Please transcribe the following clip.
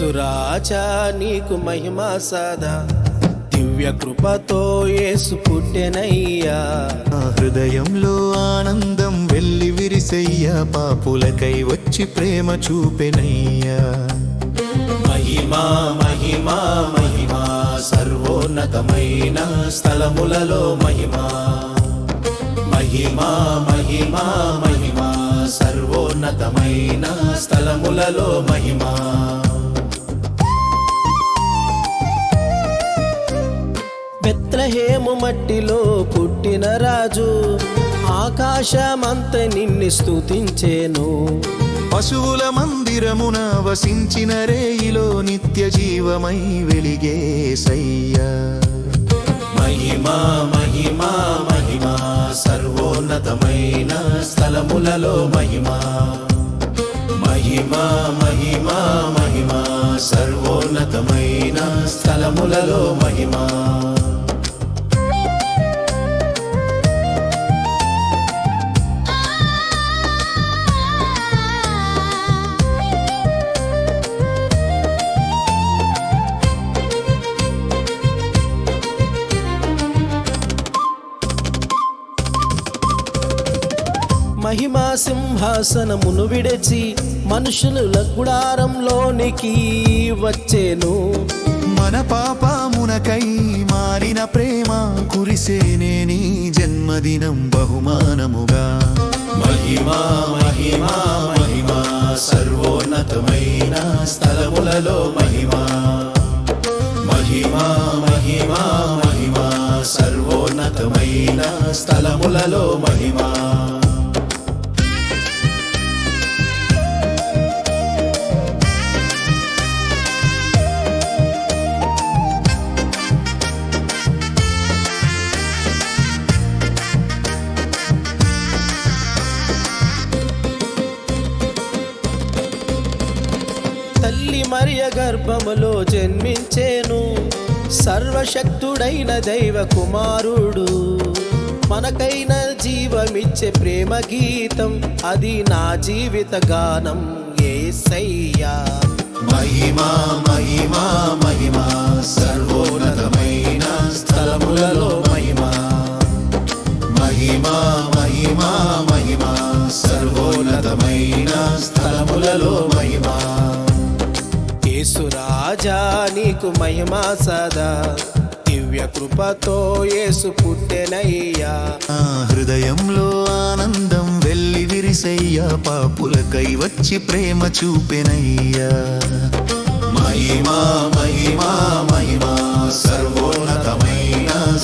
యేసురాజా నీకు మహిమా సదా. దివ్య కృపతో యేసు పుట్టెనయ్యా. నా హృదయంలో ఆనందం వెళ్ళి విరిసయ్యా. పాపులకై వచ్చి ప్రేమ చూపెనయ్యా. మహిమా మహిమా మహిమా సర్వోన్నతమైన స్థలములలో మహిమా. మహిమా మహిమా మహిమా సర్వోన్నతమైన స్థలములలో మహిమా. బెత్లహేము మట్టిలో పుట్టిన రాజు ఆకాశమంత నిన్ను స్తుతించేను. పశువుల మందిరమున వసించిన రేయిలో నిత్య జీవమై వెలిగే సయ్యా. మహిమా మహిమా మహిమా సర్వోన్నతమైన స్థలములలో మహిమా. మహిమా మహిమా మహిమా సర్వోన్నతమైన స్థలములలో మహిమా. మహిమా సింహాసనమును విడిచి మనుషుల గుడారంలోనికి వచ్చేను. మన పాపమునకై మారిన ప్రేమ కురిసేనే నీ జన్మదినం బహుమానముగా. మహిమా మహిమా మహిమా సర్వోన్నతమైన స్థలములలో మహిమా. మహిమా మహిమా మహిమా సర్వోన్నతమైన స్థలములలో మహిమా. తల్లి మరియ గర్భములో జన్మించేను. సర్వశక్తుడైన దైవ కుమారుడు. మనకైన జీవమిచ్చే ప్రేమ గీతం అది నా జీవిత గానం. ఏసయ్యా. మహిమా మహిమా మహిమా సర్వోన్నతమైన స్థలములలో మహిమా. మహిమా మహిమా మహిమా సర్వోన్నతమైన స్థలములలో మహిమా. యేసురాజా నీకు మహిమా సదా. దివ్య కృపతో యేసు పుట్టెనయ్యా. నా హృదయంలో ఆనందం వెళ్ళి విరిసయ్యా. పాపులకై వచ్చి ప్రేమ చూపెనయ్యా. మహిమా మహిమా మహిమా. సర్వోన్నతమైన